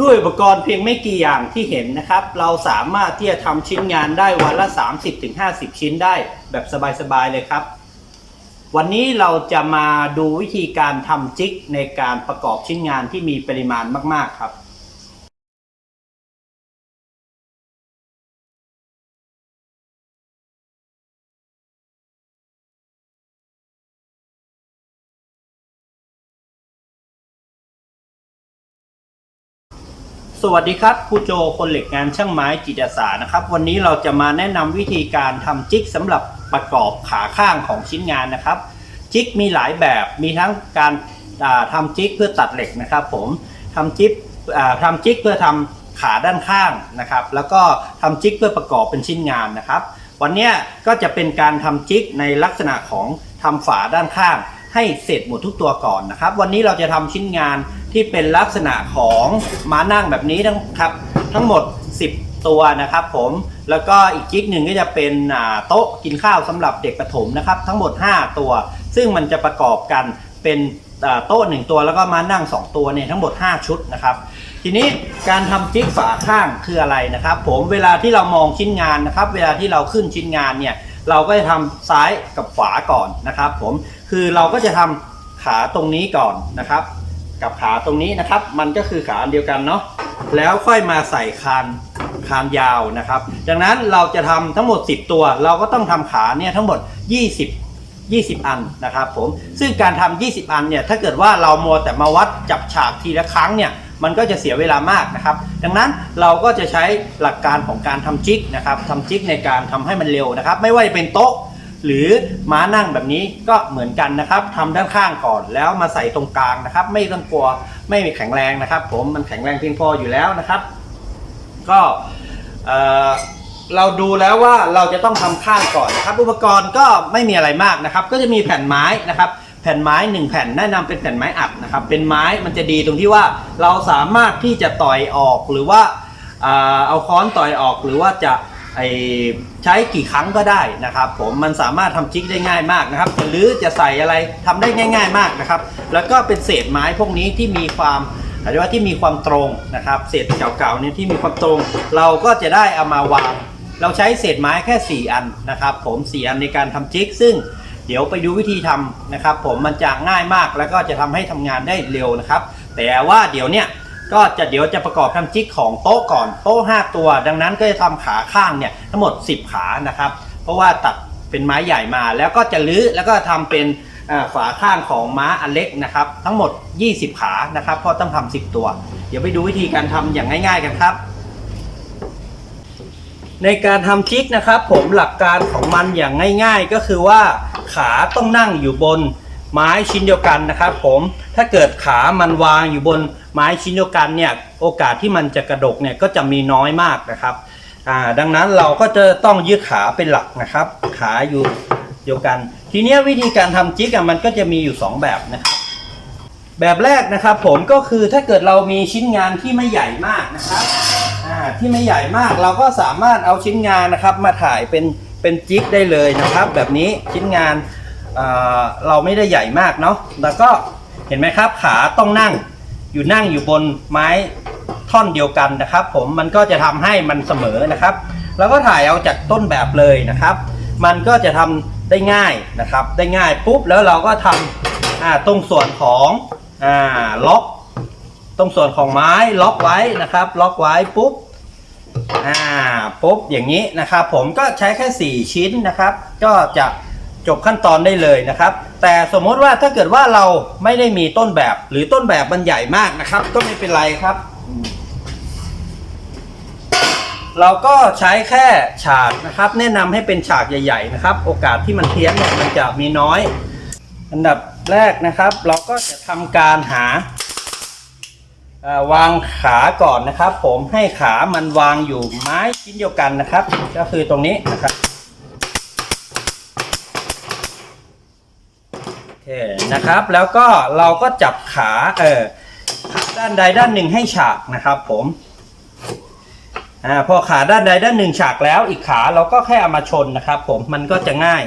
ด้วยอุปกรณ์เพียงไม่กี่อย่างที่เห็นนะครับ เราสามารถที่จะทำชิ้นงานได้วันละ 30-50 ชิ้นได้แบบสบายๆเลยครับ วันนี้เราจะมาดูวิธีการทำจิกในการประกอบชิ้นงานที่มีปริมาณมากๆครับ สวัสดีครับครูโจคนเหล็กงานช่างไม้จิตอาสานะครับ วันนี้เราจะมาแนะนำวิธีการทำจิกสำหรับประกอบขาข้างของชิ้นงานนะครับ จิกมีหลายแบบมีทั้งการาทำจิกเพื่อตัดเหล็กนะครับผมทำจิกอ่าทำจิกเพื่อทำขาด้านข้างนะครับ แล้วก็ทำจิกเพื่อประกอบเป็นชิ้นงานนะครับ วันนี้ก็จะเป็นการทำจิกในลักษณะของทำฝาด้านข้าง ให้เสร็จหมดทุกตัวก่อนนะครับ วันนี้เราจะทำชิ้นงานที่เป็นลักษณะของม้านั่งแบบนี้ทั้งครับ ทั้งหมด 10 ตัวนะครับผมแล้วก็อีกจิ๊กหนึ่งก็จะเป็นโต๊ะกินข้าวสำหรับเด็กประถมนะครับ ทั้งหมด 5 ตัว ซึ่งมันจะประกอบกันเป็นโต๊ะ 1 ตัวแล้วก็ม้านั่ง 2 ตัวเนี่ยทั้งหมด 5 ชุดนะครับทีนี้การทำจิ๊กฝาข้างคืออะไรนะครับ ผมเวลาที่เรามองชิ้นงานนะครับ เวลาที่เราขึ้นชิ้นงานเนี่ย เราก็จะทำซ้ายกับขวาก่อนนะครับ ผมคือเราก็จะทำขาตรงนี้ก่อนนะครับ กับขาตรงนี้นะครับ มันก็คือขาอันเดียวกันเนาะแล้วค่อยมาใส่คานคานยาวนะครับ ดังนั้นเราจะทำทั้งหมด 10 ตัว เราก็ต้องทำขาเนี่ยทั้งหมด 20 20 อันนะครับผมซึ่งการทำ20 อันเนี่ยถ้าเกิดว่าเรามัวแต่มาวัดจับฉากทีละครั้งเนี่ย มันก็จะเสียเวลามากนะครับ ดังนั้นเราก็จะใช้หลักการของการทำจิกนะครับทำจิกในการทำให้มันเร็วนะครับ ไม่ว่าจะเป็นโต๊ะ หรือม้านั่งแบบนี้ก็เหมือนกันนะครับทำด้านข้างก่อนแล้วมาใส่ตรงกลางนะครับ ไม่ต้องกลัวไม่มีแข็งแรงนะครับ ผมมันแข็งแรงเพียงพออยู่แล้วนะครับ ก็เราดูแล้วว่าเราจะต้องทำข้างก่อนนะครับ อุปกรณ์ก็ไม่มีอะไรมากนะครับ ก็จะมีแผ่นไม้นะครับ แผ่นไม้หนึ่งแผ่นแนะนำเป็นแผ่นไม้อัดนะครับ เป็นไม้มันจะดีตรงที่ว่าเราสามารถที่จะต่อยออกหรือว่าเอาค้อนต่อยออกหรือว่าจะใช้กี่ครั้งก็ได้นะครับ ผมมันสามารถทำจิกได้ง่ายมากนะครับหรือจะใส่อะไรทำได้ง่าย ๆ มากนะครับ แล้วก็เป็นเศษไม้พวกนี้ที่มีความอาจจะว่าที่มีความตรงนะครับ เศษเก่าๆเนี่ยที่มีความตรง เราก็จะได้เอามาวาง เราใช้เศษไม้แค่ 4 อันนะครับ ผม4อันในการทำจิกซึ่ง เดี๋ยวไปดูวิธีทำนะครับ ผมมันจะง่ายมากแล้วก็จะทำให้ทำงานได้เร็วนะครับ แต่ว่าเดี๋ยวเนี่ยก็จะเดี๋ยวจะประกอบทำจิกของโต๊ะก่อนโต๊ะ5 ตัว ดังนั้นก็จะทำขาข้างเนี่ยทั้งหมด 10 ขานะครับ เพราะว่าตัดเป็นไม้ใหญ่มาแล้วก็จะลื้อแล้วก็ทำเป็นฝาข้างของม้าอันเล็กนะครับทั้งหมด 20 ขานะครับเพราะต้องทำ10 ตัว เดี๋ยวไปดูวิธีการทำอย่างง่าย ๆ กันครับในการทำชิกนะครับผมหลักการของมันอย่างง่าย ๆ ก็คือว่า ขาต้องนั่งอยู่บนไม้ชิ้นเดียวกันนะครับผมถ้าเกิดขามันวางอยู่บนไม้ชิ้นเดียวกันเนี่ยโอกาสที่มันจะกระดกเนี่ยก็จะมีน้อยมากนะครับดังนั้นเราก็จะต้องยืดขาเป็นหลักนะครับ ขาอยู่เดียวกัน ทีเนี้ยวิธีการทำจิกอะมันก็จะมีอยู่ 2 แบบนะครับแบบแรกนะครับผมก็คือถ้าเกิดเรามีชิ้นงานที่ไม่ใหญ่มากนะครับที่ไม่ใหญ่มากเราก็สามารถเอาชิ้นงานนะครับ มาถ่ายเป็น เป็นจิ๊กได้เลยนะครับ แบบนี้ชิ้นงานเเราไม่ได้ใหญ่มากเนาะแล้วก็เห็นไหมครับขาต้องนั่งอยู่นั่งอยู่บนไม้ท่อนเดียวกันนะครับ ผมมันก็จะทำให้มันเสมอนะครับ แล้วก็ถ่ายเอาจากต้นแบบเลยนะครับ มันก็จะทำได้ง่ายนะครับ ได้ง่ายปุ๊บแล้วเราก็ทำอ่าตรงส่วนของอล็อก ตรงส่วนของไม้ล็อกไว้นะครับ ล็อกไว้ปุ๊บ อ่าปุ๊บอย่างนี้นะครับผมก็ใช้แค่ 4 ชิ้นนะครับ ก็จะจบขั้นตอนได้เลยนะครับ แต่สมมติว่าถ้าเกิดว่าเราไม่ได้มีต้นแบบ หรือต้นแบบมันใหญ่มากนะครับ ก็ไม่เป็นไรครับ เราก็ใช้แค่ฉากนะครับ แนะนำให้เป็นฉากใหญ่ ๆ นะครับ โอกาสที่มันเพี้ยนเนี่ยมันจะมีน้อย อันดับแรกนะครับ เราก็จะทำการหา วางขาก่อนนะครับ ผมให้ขามันวางอยู่ไม้ชิ้นเดียวกันนะครับ ก็คือตรงนี้นะครับโอเคนะครับแล้วก็เราก็จับขาเออขาด้านใดด้านหนึ่งให้ฉากนะครับ ผมอ่าพอขาด้านใดด้านหนึ่งฉากแล้วอีกขาเราก็แค่เอามาชนนะครับ ผมมันก็จะง่าย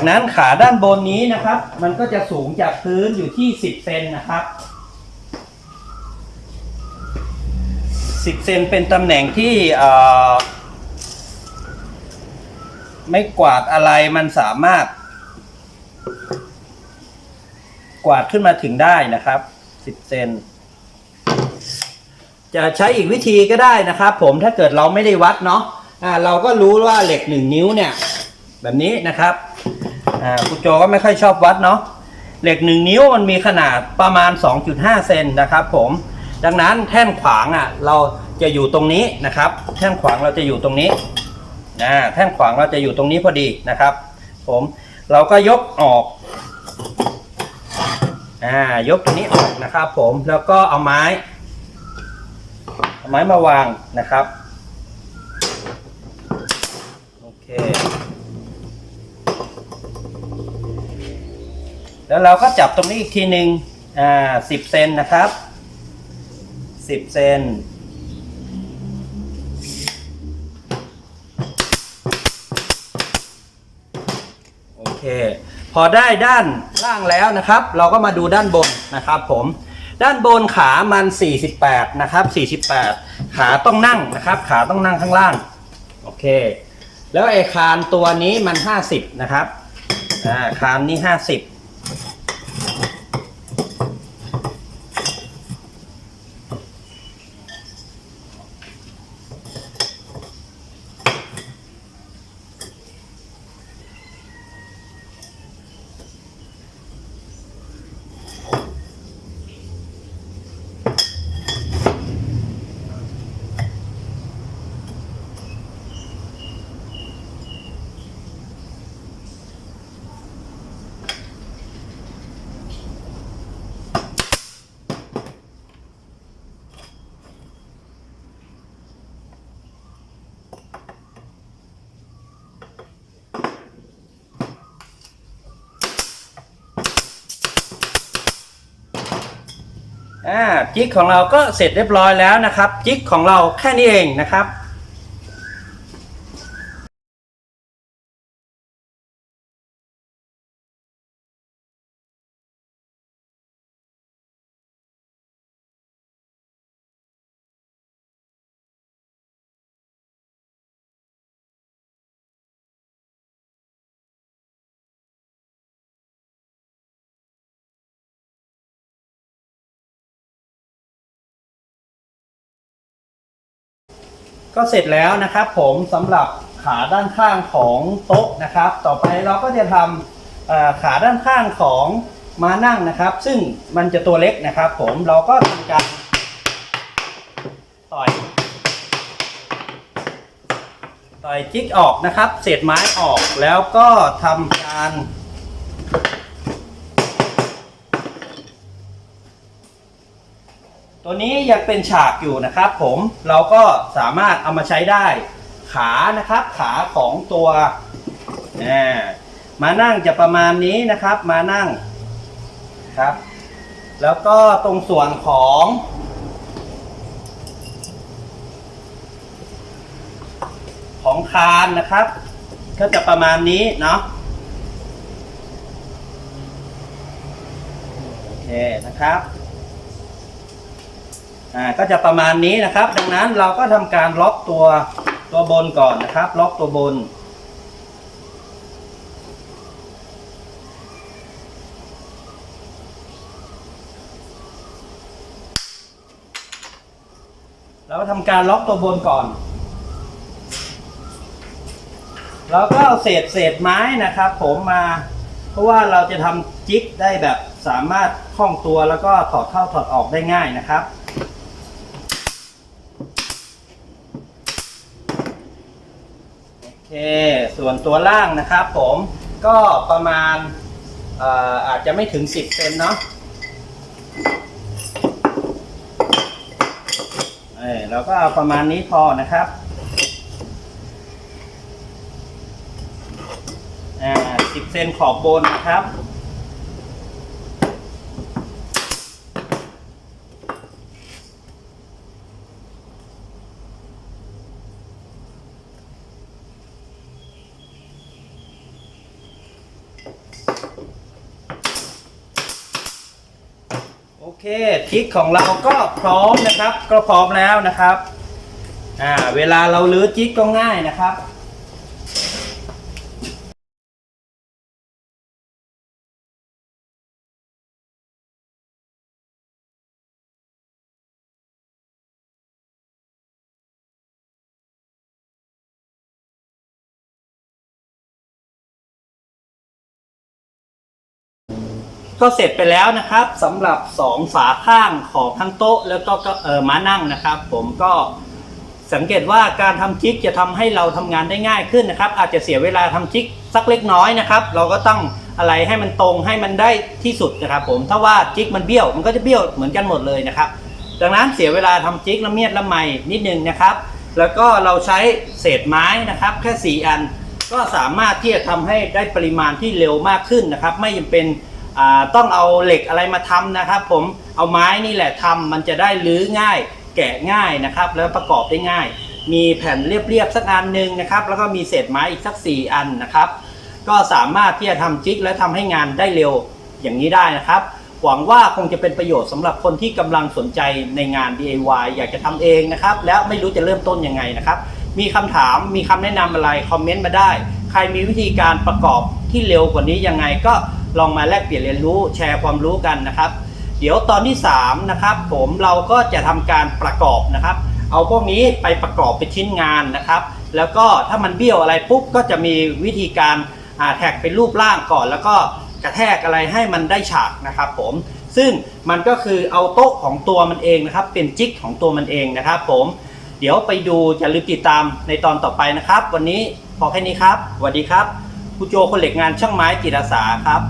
จากนั้นขาด้านบนนี้นะครับ มันก็จะสูงจากพื้นอยู่ที่ 10 เซนนะครับ 10 เซนเป็นตำแหน่งที่ไม่กวาดอะไรมันสามารถ กวาดขึ้นมาถึงได้นะครับ 10 เซนจะใช้อีกวิธีก็ได้นะครับ ผมถ้าเกิดเราไม่ได้วัดเนาะอ่าเราก็รู้ว่าเหล็กหนึ่งนิ้วเนี่ย แบบนี้นะครับ อ่าครูโจก็ไม่ค่อยชอบวัดเนาะเหล็กหนึ่งนิ้วมันมีขนาดประมาณ 2.5 เซนนะครับผมดังนั้นแท่นขวางอะเราจะอยู่ตรงนี้นะครับ แท่นขวางเราจะอยู่ตรงนี้อ่าแท่นขวางเราจะอยู่ตรงนี้พอดีนะครับ ผมเราก็ยกออกอ่ายกตัวนี้ออกนะครับ ผมแล้วก็เอาไม้เอาไม้มาวางนะครับ โอเค แล้วเราก็จับตรงนี้อีกทีหนึ่งอ่าสิบเซนนะครับสิบเซนโอเค พอได้ด้านล่างแล้วนะครับ เราก็มาดูด้านบนนะครับผมด้านบนขามัน 48 นะครับ 48 ขาต้องนั่งนะครับ ขาต้องนั่งข้างล่าง โอเค แล้วไอ้คานตัวนี้มัน 50 นะครับ อ่า คานนี้ 50 อ่าจิกของเราก็เสร็จเรียบร้อยแล้วนะครับจิกของเราแค่นี้เองนะครับ ก็เสร็จแล้วนะครับผมสำหรับขาด้านข้างของโต๊ะนะครับ ต่อไปเราก็จะทำขาด้านข้างของมานั่งนะครับ ซึ่งมันจะตัวเล็กนะครับ ผมเราก็ทำการต่อยต่อยจิกออกนะครับ เศษไม้ออกแล้วก็ทำการ ตัวนี้ยังเป็นฉากอยู่นะครับผมเราก็สามารถเอามาใช้ได้ ขานะครับ ขาของตัวอ่มานั่งจะประมาณนี้นะครับ มานั่งครับ แล้วก็ตรงส่วนของของคานนะครับ ก็จะประมาณนี้เนาะโอเคนะครับ อ่าก็จะประมาณนี้นะครับ ดังนั้นเราก็ทำการล็อกตัวตัวบนก่อนนะครับ ล็อกตัวบน เราก็ทำการล็อกตัวบนก่อนเราก็เอาเศษเศษไม้นะครับ ผมมา เพราะว่าเราจะทำจิ๊กได้แบบสามารถคล่องตัวแล้วก็ถอดเข้าถอดออกได้ง่ายนะครับ โอเค ส่วนตัวล่างนะครับผมก็ประมาณอาออาจจะไม่ถึง 10เซนเนาะเออเราก็เอาประมาณนี้พอนะครับอ่า10เซนขอบบนนะครับ อเคจิกของเราก็พร้อมนะครับ ก็พร้อมแล้วนะครับอ่าเวลาเราลื้อจิกก็ง่ายนะครับ ก็เสร็จไปแล้วนะครับสำหรับสองฝาข้างของทั้งโต๊ะ แล้วก็เออม้านั่งนะครับ ผมก็สังเกตว่าการทำจิกจะทำให้เราทำงานได้ง่ายขึ้นนะครับ อาจจะเสียเวลาทำจิกสักเล็กน้อยนะครับ เราก็ต้องอะไรให้มันตรงให้มันได้ที่สุดนะครับ ผมถ้าว่าจิกมันเบี้ยวมันก็จะเบี้ยวเหมือนกันหมดเลยนะครับ ดังนั้นเสียเวลาทำจิกละเมียดละไมนิดนึงนะครับ แล้วก็เราใช้เศษไม้นะครับ แค่ 4 อัน ก็สามารถที่จะทำให้ได้ปริมาณที่เร็วมากขึ้นนะครับ ไม่จำเป็น ต้องเอาเหล็กอะไรมาทำนะครับ ผมเอาไม้นี่แหละทำมันจะได้ลื้อง่าย แกะง่ายนะครับ แล้วประกอบได้ง่าย มีแผ่นเรียบๆสักอันหนึ่งนะครับ แล้วก็มีเศษไม้อีกสัก 4 อันนะครับ ก็สามารถที่จะทำจิ๊กและทำให้งานได้เร็วอย่างนี้ได้นะครับ หวังว่าคงจะเป็นประโยชน์สำหรับคนที่กำลังสนใจในงาน DIY อยากจะทำเองนะครับ แล้วไม่รู้จะเริ่มต้นยังไงนะครับ มีคำถามมีคำแนะนำอะไรคอมเมนต์มาได้ ใครมีวิธีการประกอบที่เร็วกว่านี้ยังไงก็ ลองมาแลกเปลี่ยนเรียนรู้แชร์ความรู้กันนะครับ เดี๋ยวตอนที่3นะครับผมเราก็จะทำการประกอบนะครับ เอาพวกนี้ไปประกอบเป็นชิ้นงานนะครับ แล้วก็ถ้ามันเบี้ยวอะไรปุ๊บก็จะมีวิธีการแท็กเป็นรูปร่างก่อน แล้วก็กระแทกอะไรให้มันได้ฉากนะครับผมซึ่งมันก็คือเอาโต๊ะของตัวมันเองนะครับ เป็นจิ๊กของตัวมันเองนะครับผมเดี๋ยวไปดูอย่าลืมติดตามในตอนต่อไปนะครับ วันนี้พอแค่นี้ครับสวัสดีครับครูโจคนเหล็กงานช่างไม้จิตอาสาครับ